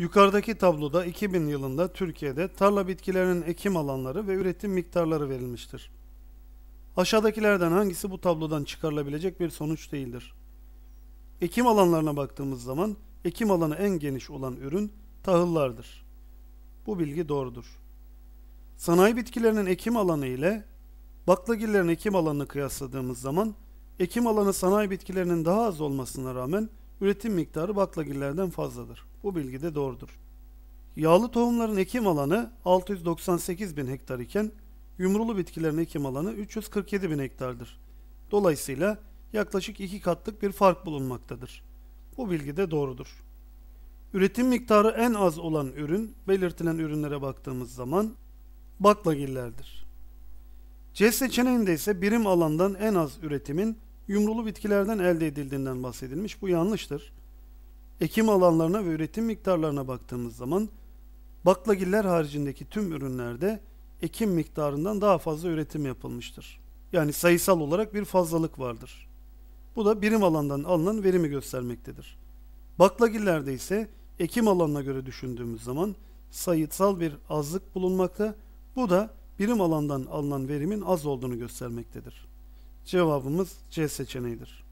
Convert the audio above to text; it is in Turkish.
Yukarıdaki tabloda 2000 yılında Türkiye'de tarla bitkilerinin ekim alanları ve üretim miktarları verilmiştir. Aşağıdakilerden hangisi bu tablodan çıkarılabilecek bir sonuç değildir? Ekim alanlarına baktığımız zaman ekim alanı en geniş olan ürün tahıllardır. Bu bilgi doğrudur. Sanayi bitkilerinin ekim alanı ile baklagillerin ekim alanını kıyasladığımız zaman ekim alanı sanayi bitkilerinin daha az olmasına rağmen üretim miktarı baklagillerden fazladır. Bu bilgi de doğrudur. Yağlı tohumların ekim alanı 698 bin hektar iken yumrulu bitkilerin ekim alanı 347 bin hektardır. Dolayısıyla yaklaşık iki katlık bir fark bulunmaktadır. Bu bilgi de doğrudur. Üretim miktarı en az olan ürün belirtilen ürünlere baktığımız zaman baklagillerdir. C seçeneğinde ise birim alandan en az üretimin yumrulu bitkilerden elde edildiğinden bahsedilmiş. Bu yanlıştır. Ekim alanlarına ve üretim miktarlarına baktığımız zaman baklagiller haricindeki tüm ürünlerde ekim miktarından daha fazla üretim yapılmıştır. Yani sayısal olarak bir fazlalık vardır. Bu da birim alandan alınan verimi göstermektedir. Baklagillerde ise ekim alanına göre düşündüğümüz zaman sayısal bir azlık bulunmakta. Bu da birim alandan alınan verimin az olduğunu göstermektedir. Cevabımız C seçeneğidir.